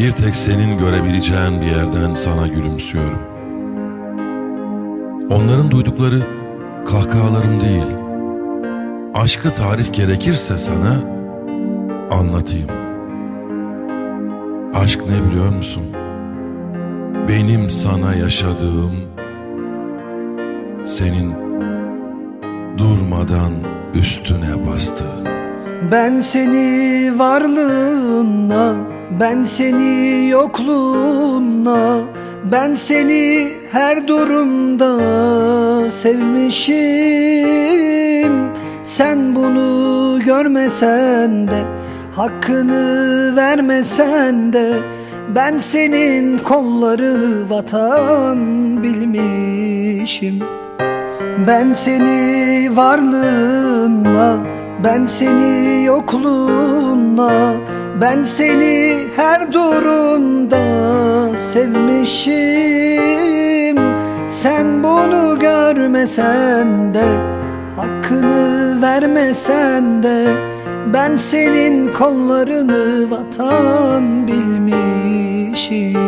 Bir tek senin görebileceğin bir yerden sana gülümsüyorum. Onların duydukları kahkahalarım değil. Aşkı tarif gerekirse sana anlatayım. Aşk ne biliyor musun? Benim sana yaşadığım senin durmadan üstüne bastığın. Ben seni varlığınla, ben seni yokluğunla, ben seni her durumda sevmişim. Sen bunu görmesen de, hakkını vermesen de, ben senin kollarını vatan bilmişim. Ben seni varlığınla, ben seni yokluğunla, ben seni her durumda sevmişim. Sen bunu görmesen de, hakkını vermesen de, ben senin kollarını vatan bilmişim.